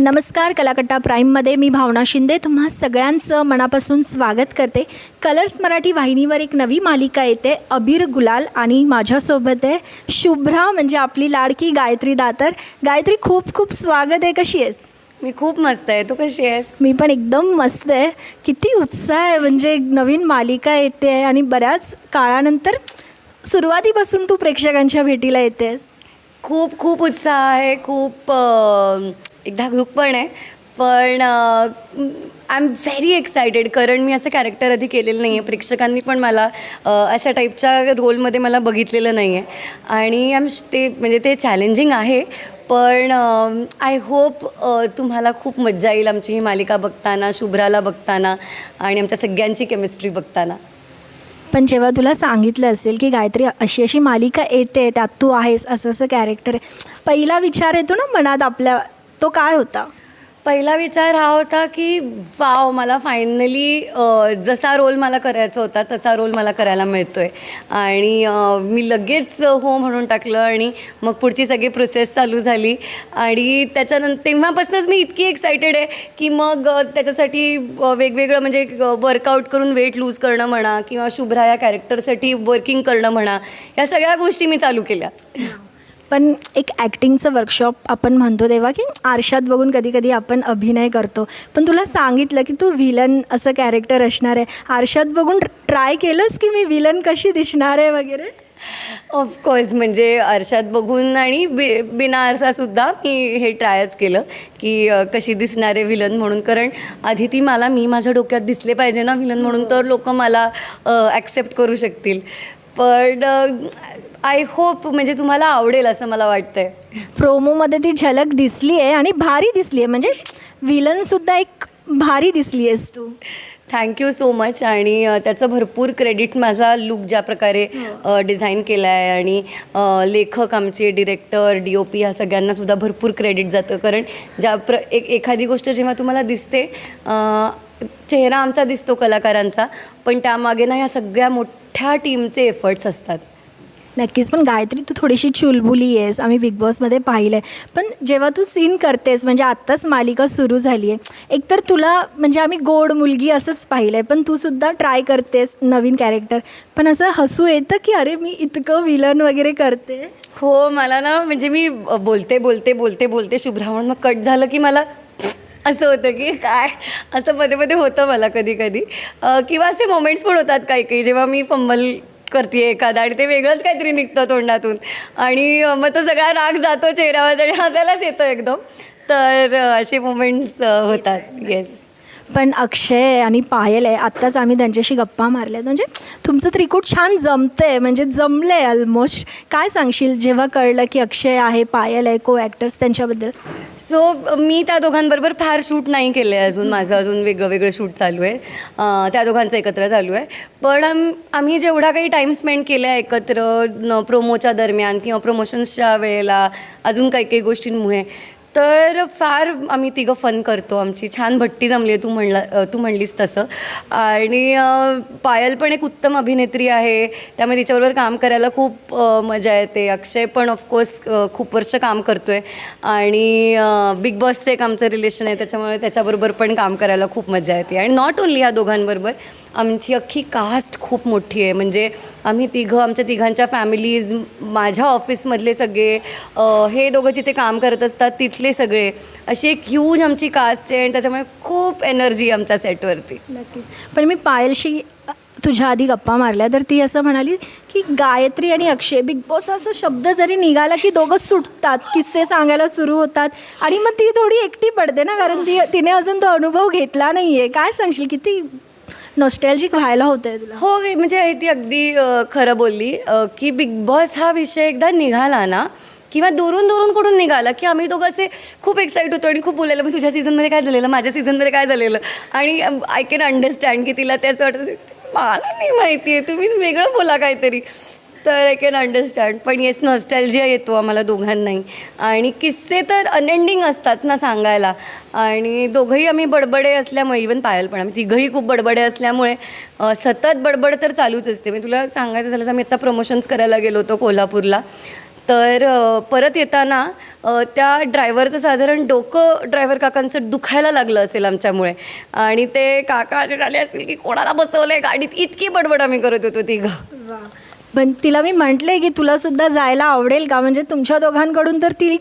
नमस्कार कलाकट्टा प्राईममध्ये मी भावना शिंदे तुम्हा सगळ्यांचं मनापासून स्वागत करते. कलर्स मराठी वाहिनीवर एक नवी मालिका येते अबीर गुलाल आणि माझ्यासोबत आहे शुभ्रा म्हणजे आपली लाडकी गायत्री दातर. गायत्री खूप खूप स्वागत आहे. कशी आहेस? मी खूप मस्त आहे. तू कशी आहेस? मी पण एकदम मस्त आहे. किती उत्साह आहे म्हणजे एक नवीन मालिका येते आहे आणि बऱ्याच काळानंतर सुरुवातीपासून तू प्रेक्षकांच्या भेटीला येतेस. खूप खूप उत्साह आहे. खूप अं, एकदा धाकधूक पण आहे पण आय एम व्हेरी एक्सायटेड कारण मी असं कॅरेक्टर आधी केलेलं नाही आहे प्रेक्षकांनी पण मला अशा टाईपच्या रोलमध्ये मला बघितलेलं नाही आहे आणि आम ते म्हणजे ते चॅलेंजिंग आहे पण आय होप तुम्हाला खूप मज्जा येईल आमची ही मालिका बघताना शुभ्राला बघताना आणि आमच्या सगळ्यांची केमिस्ट्री बघताना. पण जेव्हा तुला सांगितलं असेल की गायत्री अशी अशी मालिका येते त्यात तू आहेस असं असं कॅरेक्टर आहे पहिला विचार येतो ना मनात आपल्या तो काय होता? पहिला विचार हा होता की वाव मला फायनली जसा रोल मला करायचा होता तसा रोल मला करायला मिळतो आहे आणि मी लगेच हो म्हणून टाकलं आणि मग पुढची सगळी प्रोसेस चालू झाली. आणि त्याच्यानंतर तेव्हापासूनच मी इतकी एक्सायटेड आहे की मग त्याच्यासाठी वेगवेगळं म्हणजे वर्कआउट करून वेट लूज करणं म्हणा किंवा शुभ्रा या कॅरेक्टरसाठी वर्किंग करणं म्हणा या सगळ्या गोष्टी मी चालू केल्या. पण एक ॲक्टिंगचं वर्कशॉप आपण म्हणतो तेव्हा की आरशात बघून कधी कधी आपण अभिनय करतो. पण तुला सांगितलं की तू व्हिलन असं कॅरेक्टर असणार आहे. आरशात बघून ट्राय केलंस की मी व्हिलन कशी दिसणार आहे वगैरे? ऑफकोर्स म्हणजे आरशात बघून आणि बि बिना आरसासुद्धा मी हे ट्रायच केलं की कशी कशी दिसणारे विलन म्हणून. कारण आधी ती मला मी माझ्या डोक्यात दिसले पाहिजे ना विलन म्हणून तर लोक मला ॲक्सेप्ट करू शकतील. पण आय होप म्हणजे तुम्हाला आवडेल असं मला वाटतंय. प्रोमोमध्ये ती झलक दिसली आहे आणि भारी दिसली आहे म्हणजे विलनसुद्धा एक भारी दिसली आहेस तू थँक्यू सो मच आणि त्याचं भरपूर क्रेडिट माझा लुक ज्या प्रकारे डिझाईन केला आहे आणि लेखक आमचे डिरेक्टर डी ओ पी ह्या सगळ्यांनासुद्धा भरपूर क्रेडिट जातं. कारण ज्या प्र एक एखादी गोष्ट जेव्हा तुम्हाला दिसते चेहरा आमचा दिसतो कलाकारांचा पण त्यामागे ना ह्या सगळ्या मोठ्या टीमचे एफर्ट्स असतात. नक्कीच पण गायत्री तू थोडीशी चुलबुली आहेस. आम्ही बिग बॉसमध्ये पाहिलं आहे पण जेव्हा तू सीन करतेस म्हणजे आत्ताच मालिका सुरू झाली आहे एकतर तुला म्हणजे आम्ही गोड मुलगी असंच पाहिलं आहे पण तू सुद्धा ट्राय करतेस नवीन कॅरेक्टर पण असं हसू येतं की अरे मी इतकं विलन वगैरे करते. हो मला ना म्हणजे मी बोलते बोलते बोलते बोलते शुभ्रा म्हणून मग कट झालं की मला असं होतं की काय? असं मध्ये मध्ये होतं मला कधी कधी. किंवा असे मोमेंट्स पण होतात काही काही. जेव्हा मी फंबल करते एखादा आणि ते वेगळंच काहीतरी निघतं तोंडातून. आणि मग तो सगळा राग जातो चेहऱ्यावर आणि हसायलाच येतो एकदम. तर असे मोमेंट्स होतात. येस पण अक्षय आणि पायल आहे आत्ताच आम्ही त्यांच्याशी गप्पा मारल्यात म्हणजे तुमचं त्रिकूट छान जमतंय म्हणजे जमलं आहे ऑलमोस्ट काय सांगशील? जेव्हा कळलं की अक्षय आहे पायल आहे को ॲक्टर्स त्यांच्याबद्दल. सो मी त्या दोघांबरोबर फार शूट नाही केलं आहे अजून. माझं अजून वेगळं वेगळं शूट चालू आहे. त्या दोघांचं एकत्र चालू आहे. पण आम्ही जेवढा काही टाईम स्पेंड केला आहे एकत्र प्रोमोच्या दरम्यान किंवा प्रमोशन्सच्या वेळेला अजून काही काही गोष्टींमुळे तर फार आम्ही तिघं फन करतो. आमची छान भट्टी जमली आहे तू म्हणला तू म्हणलीस तसं. आणि पायल पण एक उत्तम अभिनेत्री आहे. त्यामुळे तिच्याबरोबर काम करायला खूप मजा येते. अक्षय पण ऑफकोर्स खूप वर्ष काम करतो आहे आणि बिग बॉसचं एक आमचं रिलेशन आहे त्याच्यामुळे त्याच्याबरोबर पण काम करायला खूप मजा येते. आणि नॉट ओन्ली ह्या दोघांबरोबर आमची अख्खी कास्ट खूप मोठी आहे. म्हणजे आम्ही तिघं आमच्या तिघांच्या फॅमिलीज माझ्या ऑफिसमधले सगळे हे दोघं जिथे काम करत असतात तिथले सगळे. अशी एक ह्यूज आमची कास्ट आहे आणि त्याच्यामुळे खूप एनर्जी आमच्या सेटवरती नक्कीच. पण मी पायलशी तुझ्या आधी गप्पा मारल्या तर ती असं म्हणाली की गायत्री आणि अक्षय बिग बॉस असा शब्द जरी निघाला की दोघं सुटतात किस्से सांगायला सुरू होतात आणि मग ती थोडी एकटी पडते ना कारण ती तिने अजून तो अनुभव घेतला नाही आहे काय सांगशील? किती नॉस्टॅल्जिक व्हायला होतं आहे तुला. हो म्हणजे ती अगदी खरं बोलली की बिग बॉस हा विषय एकदा निघाला ना किंवा दुरून दुरून कुठून निघाला की आम्ही दोघं असे खूप एक्साईट होतो आणि खूप बोलायला मग तुझ्या सीझनमध्ये काय झालेलं? माझ्या सीझनमध्ये काय झालेलं? आणि आय कॅन अंडरस्टँड की तिला त्याचं वाटत मला नाही माहिती आहे तुम्ही वेगळं बोला काहीतरी. तर आय कॅन अंडरस्टँड पण येस नॉस्टॅल्जिया येतो आम्हाला दोघांनाही. आणि किस्से तर अनएंडिंग असतात ना सांगायला. आणि दोघंही आम्ही बडबडे असल्यामुळे इवन पायल पण आम्ही तिघंही खूप बडबडे असल्यामुळे सतत बडबड तर चालूच असते. मी तुला सांगायचं झालं तर आम्ही आत्ता प्रमोशन्स करायला गेलो होतो कोल्हापूरला. तर परत येताना त्या ड्रायव्हरचं साधारण डोकं ड्रायव्हर काकांचं दुखायला लागलं असेल आमच्यामुळे. आणि ते काका असे झाले असतील की कोणाला बसवलं आहे गाडीत? इतकी बडबड आम्ही करत होतो तिघं. पण तिला मी म्हटले की तुला सुद्धा जायला आवडेल का? म्हणजे तुमच्या दोघांकडून तर ती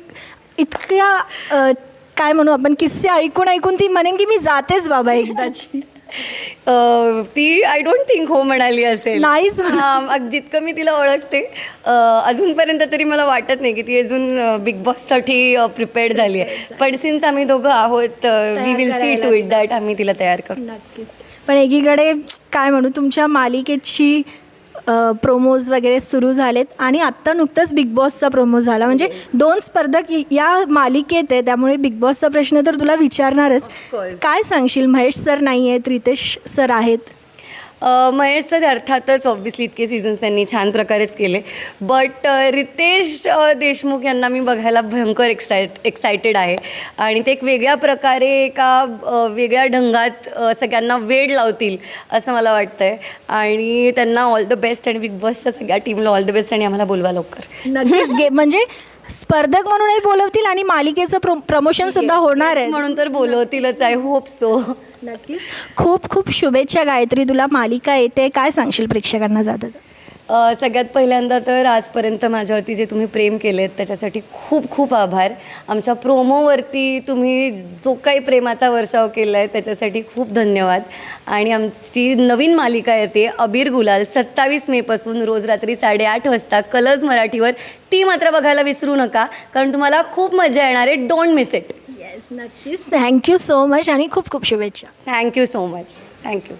इतक्या काय म्हणू आपण किस्से ऐकून ऐकून ती म्हणेन की मी जातेच बाबा एकदाची. ती आय डोंट थिंक हो म्हणाली असेल. नाहीच. हां जितकं मी तिला ओळखते अजूनपर्यंत तरी मला वाटत नाही की ती अजून बिग बॉससाठी प्रिपेअर्ड झाली आहे. पण सिन्स आम्ही दोघं आहोत we will see to it that आम्ही तिला तयार करू नक्कीच. पण एकीकडे काय म्हणू तुमच्या मालिकेची प्रोमोज वगैरे सुरू झालेत आणि आत्ता नुकतंच बिग बॉसचा प्रोमो झाला. म्हणजे दोन स्पर्धक या मालिकेत आहे त्यामुळे बिग बॉसचा प्रश्न तर तुला विचारणारच. काय सांगशील? महेश सर नाही आहेत रितेश सर आहेत. महेश सर अर्थातच ऑब्व्हियसली इतके सीझन्स त्यांनी छान प्रकारेच केले. बट रितेश देशमुख यांना मी बघायला भयंकर एक्साइट एक्सायटेड आहे. आणि ते एक वेगळ्या प्रकारे एका वेगळ्या ढंगात सगळ्यांना वेळ लावतील असं मला वाटतं आहे आणि त्यांना ऑल द बेस्ट आणि बिग बॉसच्या सगळ्या टीमला ऑल द बेस्ट आणि आम्हाला बोलवा लवकर. नक्कीच गे म्हणजे स्पर्धक म्हणूनही बोलवतील आणि मालिकेचं प्रो प्रमोशन सुद्धा होणार आहे. म्हणून तर बोलवतीलच आहे होप सो नक्कीच. खूप खूप शुभेच्छा गायत्री तुला. मालिका येते. काय सांगशील प्रेक्षकांना जाता? अ, सगळ्यात पहिल्यांदा तर आजपर्यंत माझ्यावरती जे तुम्ही प्रेम केलेत त्याच्यासाठी खूप खूप आभार. आमच्या प्रोमोवरती तुम्ही जो काही प्रेमाचा वर्षाव केला आहे त्याच्यासाठी खूप धन्यवाद. आणि आमची नवीन मालिका येते अबीर गुलाल सत्तावीस मेपासून रोज रात्री साडेआठ वाजता कलर्स मराठीवर. ती मात्र बघायला विसरू नका कारण तुम्हाला खूप मजा येणार आहे. डोंट मिस इट येस नक्कीच. थँक्यू सो मच आणि खूप खूप शुभेच्छा. Thank you so much thank you